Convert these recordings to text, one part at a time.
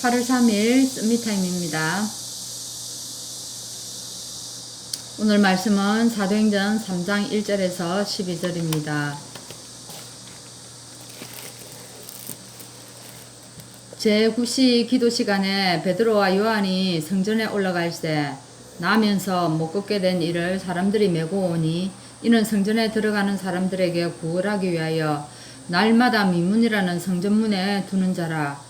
8월 3일 썸미타임입니다. 오늘 말씀은 사도행전 3장 1절에서 12절입니다. 제9시 기도 시간에 베드로와 요한이 성전에 올라갈 때 나면서 못 걷게 된 이를 사람들이 메고 오니 이는 성전에 들어가는 사람들에게 구걸하기 위하여 날마다 미문이라는 성전문에 두는 자라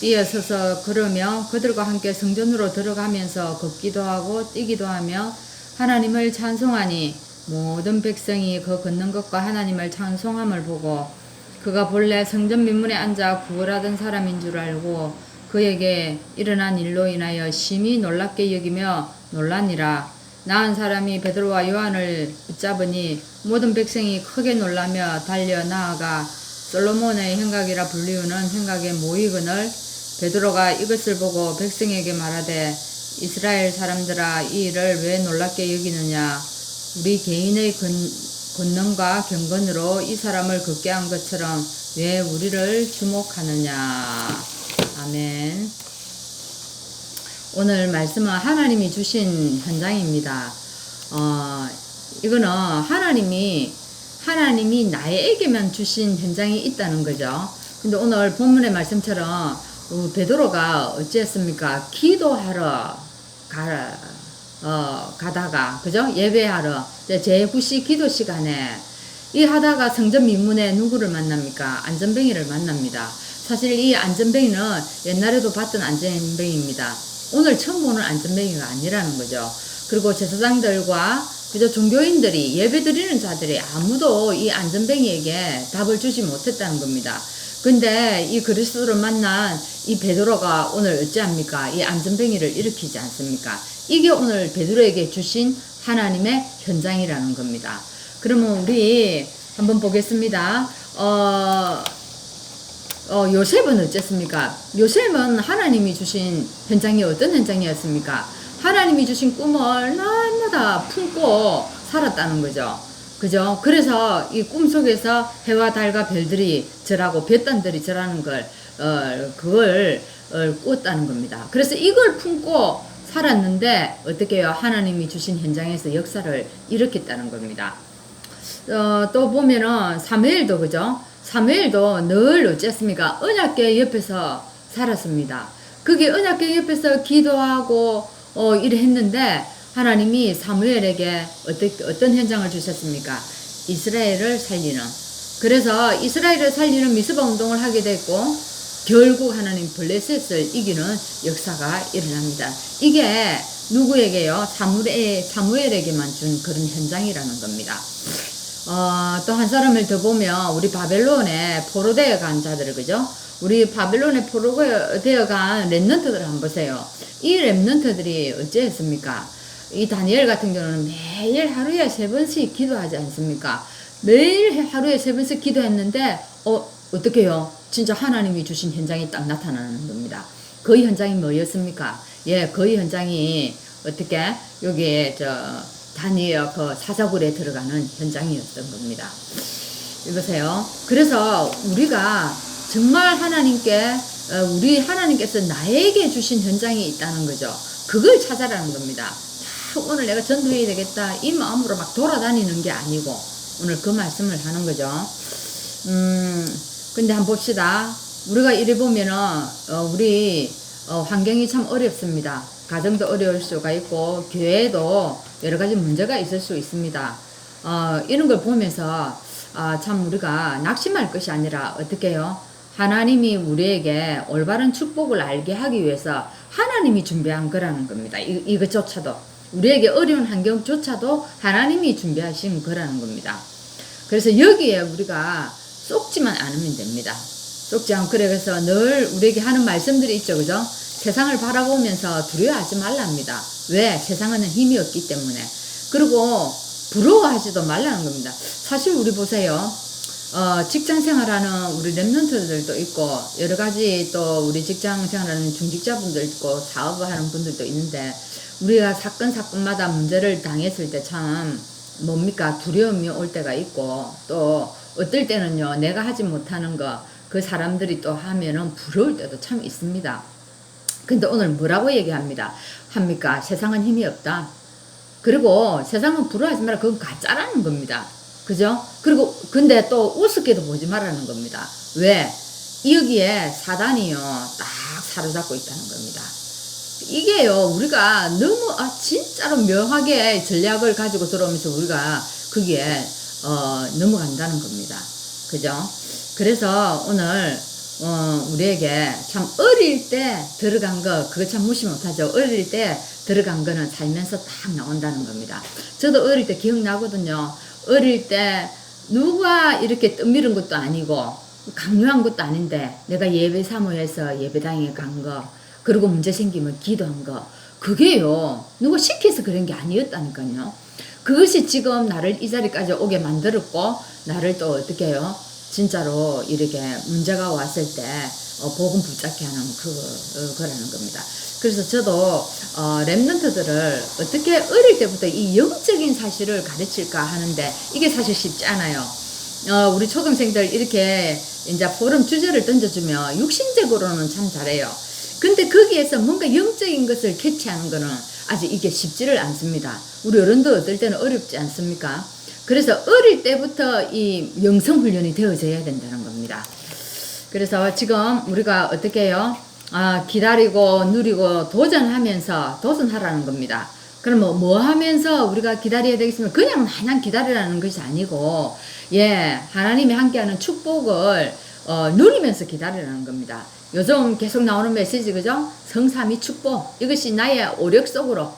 뛰어서서 걸으며 그들과 함께 성전으로 들어가면서 걷기도 하고 뛰기도 하며 하나님을 찬송하니 모든 백성이 그 걷는 것과 하나님을 찬송함을 보고 그가 본래 성전 민문에 앉아 구걸하던 사람인 줄 알고 그에게 일어난 일로 인하여 심히 놀랍게 여기며 놀라니라. 나은 사람이 베드로와 요한을 붙잡으니 모든 백성이 크게 놀라며 달려 나아가 솔로몬의 행각이라 불리우는 행각에 모이거늘 베드로가 이것을 보고 백성에게 말하되 이스라엘 사람들아 이 일을 왜 놀랍게 여기느냐 우리 개인의 건, 권능과 경건으로 이 사람을 걷게 한 것처럼 왜 우리를 주목하느냐 아멘. 오늘 말씀은 하나님이 주신 현장입니다. 어, 이거는 하나님이 하나님이 나에게만 주신 현장이 있다는 거죠. 근데 오늘 본문의 말씀처럼 어, 베드로가 어찌했습니까? 기도하러 가, 어, 가다가 그죠? 예배하러 제9시 기도 시간에 이 하다가 성전 민문에 누구를 만납니까? 안전뱅이를 만납니다. 사실 이 안전뱅이는 옛날에도 봤던 안전뱅이입니다. 오늘 처음 보는 안전뱅이가 아니라는 거죠. 그리고 제사장들과 그저 종교인들이 예배드리는 자들이 아무도 이 안전뱅이에게 답을 주지 못했다는 겁니다. 근데 이 그리스도를 만난 이 베드로가 오늘 어찌합니까? 이 안전뱅이를 일으키지 않습니까? 이게 오늘 베드로에게 주신 하나님의 현장이라는 겁니다. 그러면 우리 한번 보겠습니다. 어, 어, 요셉은 어쨌습니까? 요셉은 하나님이 주신 현장이 어떤 현장이었습니까? 하나님이 주신 꿈을 날마다 품고 살았다는 거죠. 그죠? 그래서 이 꿈 속에서 해와 달과 별들이 절하고 별단들이 절하는 걸, 어, 그걸 어, 꾸었다는 겁니다. 그래서 이걸 품고 살았는데 어떻게 해요? 하나님이 주신 현장에서 역사를 일으켰다는 겁니다. 어, 또 보면은 사무엘도 그죠? 사무엘도 늘 어쨌습니까? 언약계 옆에서 살았습니다. 그게 언약계 옆에서 기도하고 어, 이래 했는데 하나님이 사무엘에게 어떤, 어떤 현장을 주셨습니까? 이스라엘을 살리는. 그래서 이스라엘을 살리는 미스바 운동을 하게 됐고 결국 하나님 블레셋을 이기는 역사가 일어납니다. 이게 누구에게요? 사무엘, 사무엘에게만 준 그런 현장이라는 겁니다. 어, 또 한 사람을 더 보면 우리 바벨론에 포로되어 간 자들 그죠? 우리 바벨론에 포로되어 간 랩런트들을 한번 보세요. 이 랩런트들이 어찌했습니까? 이 다니엘 같은 경우는 매일 하루에 세 번씩 기도하지 않습니까? 매일 하루에 세 번씩 기도했는데 어 어떻게요? 진짜 하나님이 주신 현장이 딱 나타나는 겁니다. 그 현장이 뭐였습니까? 예, 그 현장이 어떻게 여기에 저 다니엘 그 사자굴에 들어가는 현장이었던 겁니다. 이보세요. 그래서 우리가 정말 하나님께 어, 우리 하나님께서 나에게 주신 현장이 있다는 거죠. 그걸 찾아라는 겁니다. 자, 오늘 내가 전도해야 되겠다 이 마음으로 막 돌아다니는 게 아니고 오늘 그 말씀을 하는 거죠. 음, 근데 한번 봅시다. 우리가 이래 보면은 어, 우리 어, 환경이 참 어렵습니다. 가정도 어려울 수가 있고 교회도 여러 가지 문제가 있을 수 있습니다. 어, 이런 걸 보면서 아, 참 우리가 낙심할 것이 아니라 어떻게 해요? 하나님이 우리에게 올바른 축복을 알게 하기 위해서 하나님이 준비한 거라는 겁니다. 이, 이것조차도 우리에게 어려운 환경조차도 하나님이 준비하신 거라는 겁니다. 그래서 여기에 우리가 쏙지만 않으면 됩니다. 쏙지 않고 그래서 늘 우리에게 하는 말씀들이 있죠, 그죠? 세상을 바라보면서 두려워하지 말랍니다. 왜? 세상에는 힘이 없기 때문에. 그리고 부러워하지도 말라는 겁니다. 사실 우리 보세요. 어, 직장 생활하는 우리 랩런트들도 있고, 여러 가지 또 우리 직장 생활하는 중직자분들 있고, 사업을 하는 분들도 있는데, 우리가 사건, 사건마다 문제를 당했을 때 참, 뭡니까, 두려움이 올 때가 있고, 또, 어떨 때는요, 내가 하지 못하는 거, 그 사람들이 또 하면은 부러울 때도 참 있습니다. 근데 오늘 뭐라고 얘기합니다. 합니까? 세상은 힘이 없다. 그리고 세상은 부러워하지 마라. 그건 가짜라는 겁니다. 그죠? 그리고 근데 또 우습게도 보지 말라는 겁니다. 왜? 여기에 사단이요 딱 사로잡고 있다는 겁니다. 이게요 우리가 너무 아 진짜로 묘하게 전략을 가지고 들어오면서 우리가 거기에 어 넘어간다는 겁니다. 그죠? 그래서 오늘 어, 우리에게 참 어릴 때 들어간 거 그거 참 무시 못하죠. 어릴 때 들어간 거는 살면서 딱 나온다는 겁니다. 저도 어릴 때 기억나거든요. 어릴 때 누가 이렇게 떠미른 것도 아니고 강요한 것도 아닌데 내가 예배 사모해서 예배당에 간 거, 그리고 문제 생기면 기도한 거, 그게요 누가 시켜서 그런 게 아니었다니까요. 그것이 지금 나를 이 자리까지 오게 만들었고 나를 또 어떻게 해요? 진짜로 이렇게 문제가 왔을 때 어, 복음 붙잡게 하는 그 어, 거라는 겁니다. 그래서 저도 어, 랩런트들을 어떻게 어릴 때부터 이 영적인 사실을 가르칠까 하는데 이게 사실 쉽지 않아요. 어, 우리 초등생들 이렇게 이제 포럼 주제를 던져주면 육신적으로는 참 잘해요. 근데 거기에서 뭔가 영적인 것을 캐치하는 거는 아직 이게 쉽지를 않습니다. 우리 어른도 어떨 때는 어렵지 않습니까? 그래서 어릴 때부터 이 영성 훈련이 되어져야 된다는 겁니다. 그래서 지금 우리가 어떻게 해요? 아, 기다리고 누리고 도전하면서 도전하라는 겁니다. 그러면 뭐 하면서 우리가 기다려야 되겠습니까? 그냥 마냥 기다리라는 것이 아니고, 예, 하나님이 함께하는 축복을 어, 누리면서 기다리라는 겁니다. 요즘 계속 나오는 메시지, 그죠? 성삼이 축복. 이것이 나의 오력 속으로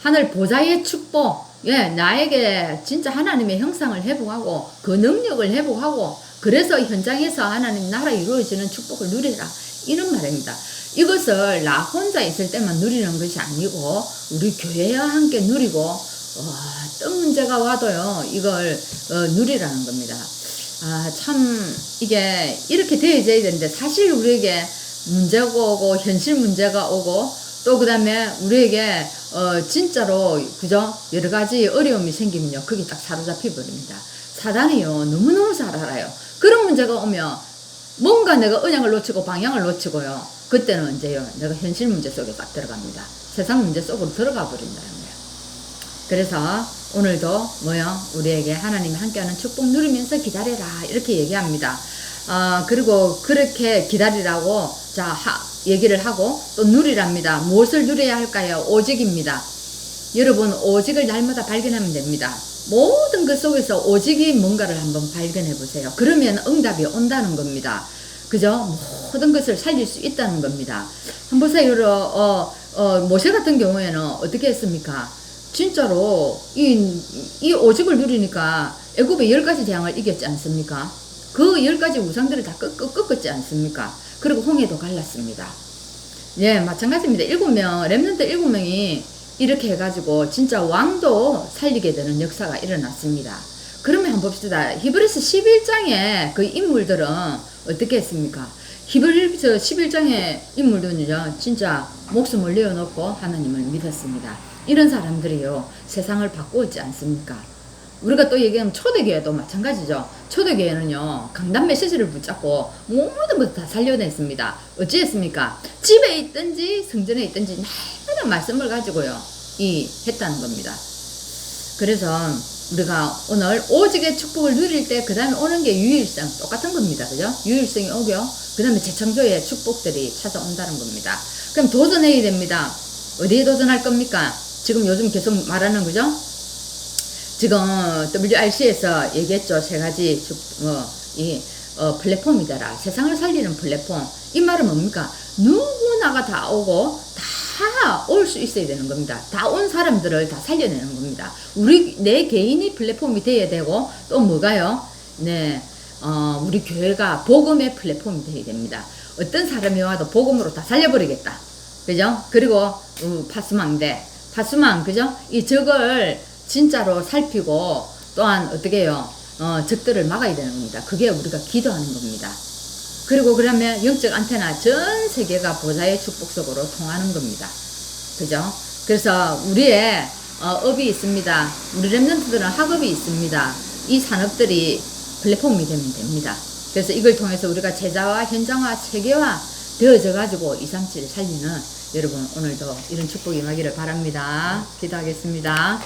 하늘 보좌의 축복. 예, 나에게 진짜 하나님의 형상을 회복하고 그 능력을 회복하고 그래서 현장에서 하나님 나라 이루어지는 축복을 누리라. 이런 말입니다. 이것을 나 혼자 있을 때만 누리는 것이 아니고 우리 교회와 함께 누리고 어, 어떤 문제가 와도요 이걸 어, 누리라는 겁니다. 아 참 이게 이렇게 되어져야 되는데 사실 우리에게 문제가 오고 현실 문제가 오고 또 그 다음에 우리에게 어 진짜로 그죠 여러 가지 어려움이 생기면요 거기 딱 사로잡혀 버립니다. 사단이요 너무 너무 잘 알아요. 그런 문제가 오면 뭔가 내가 언양을 놓치고 방향을 놓치고요. 그때는 언제요? 내가 현실 문제 속에 딱 들어갑니다. 세상 문제 속으로 들어가 버린다는 거예요. 그래서 오늘도 뭐요? 우리에게 하나님이 함께하는 축복 누리면서 기다려라 이렇게 얘기합니다. 어, 그리고 그렇게 기다리라고 자 하, 얘기를 하고 또 누리랍니다. 무엇을 누려야 할까요? 오직입니다. 여러분 오직을 날마다 발견하면 됩니다. 모든 것 속에서 오직이 뭔가를 한번 발견해 보세요. 그러면 응답이 온다는 겁니다. 그죠? 모든 것을 살릴 수 있다는 겁니다. 한번 보세요. 어, 어, 모세 같은 경우에는 어떻게 했습니까? 진짜로 이, 이 오직을 누리니까 애굽의 열 가지 재앙을 이겼지 않습니까? 그 열 가지 우상들을 다 꺾, 꺾, 꺾었지 않습니까? 그리고 홍해도 갈랐습니다. 예, 마찬가지입니다. 일곱 명, 랩런트 일곱 명이 이렇게 해가지고 진짜 왕도 살리게 되는 역사가 일어났습니다. 그러면 한번 봅시다. 히브리스 11장의 그 인물들은 어떻게 했습니까? 히브리서 11장의 인물들은요, 진짜 목숨을 내어놓고 하나님을 믿었습니다. 이런 사람들이요, 세상을 바꾸었지 않습니까? 우리가 또 얘기하면 초대교회도 마찬가지죠. 초대교회는요, 강단 메시지를 붙잡고 모든 것을 다 살려냈습니다. 어찌했습니까? 집에 있든지 성전에 있든지 날마다 말씀을 가지고요, 이 했다는 겁니다. 그래서 우리가 오늘 오직의 축복을 누릴 때 그 다음에 오는 게 유일성 똑같은 겁니다. 그죠? 유일성이 오고요. 그 다음에 재창조의 축복들이 찾아온다는 겁니다. 그럼 도전해야 됩니다. 어디에 도전할 겁니까? 지금 요즘 계속 말하는 거죠? 지금 WRC에서 얘기했죠. 세 가지 축, 어, 이, 어, 플랫폼이더라. 세상을 살리는 플랫폼. 이 말은 뭡니까? 누구나가 다 오고 다 올 수 있어야 되는 겁니다. 다 온 사람들을 다 살려내는 겁니다. 우리 내 개인이 플랫폼이 돼야 되고 또 뭐가요? 네, 어, 우리 교회가 복음의 플랫폼이 돼야 됩니다. 어떤 사람이 와도 복음으로 다 살려버리겠다. 그죠? 그리고 어, 파수망대, 파수망, 그죠? 이 적을 진짜로 살피고 또한 어떻게 해요? 어, 적들을 막아야 되는 겁니다. 그게 우리가 기도하는 겁니다. 그리고 그러면 영적 안테나 전 세계가 보좌의 축복 속으로 통하는 겁니다. 그죠? 그래서 우리의 어, 업이 있습니다. 우리 랩런트들은 학업이 있습니다. 이 산업들이 플랫폼이 되면 됩니다. 그래서 이걸 통해서 우리가 제자와 현장화, 체계화 되어져 가지고 237을 살리는 여러분 오늘도 이런 축복이 임하기를 바랍니다. 기도하겠습니다.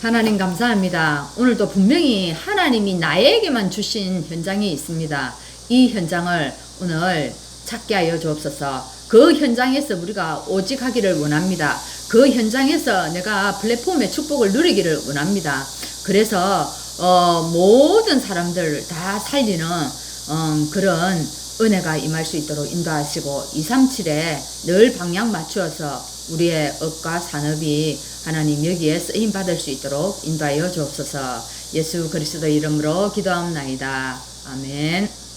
하나님 감사합니다. 오늘도 분명히 하나님이 나에게만 주신 현장이 있습니다. 이 현장을 오늘 찾게 하여 주옵소서. 그 현장에서 우리가 오직 하기를 원합니다. 그 현장에서 내가 플랫폼의 축복을 누리기를 원합니다. 그래서 어, 모든 사람들 다 살리는 어, 그런 은혜가 임할 수 있도록 인도하시고 237에 늘 방향 맞추어서 우리의 업과 산업이 하나님 여기에 쓰임 받을 수 있도록 인도하여 주옵소서. 예수 그리스도 이름으로 기도합나이다. 아멘.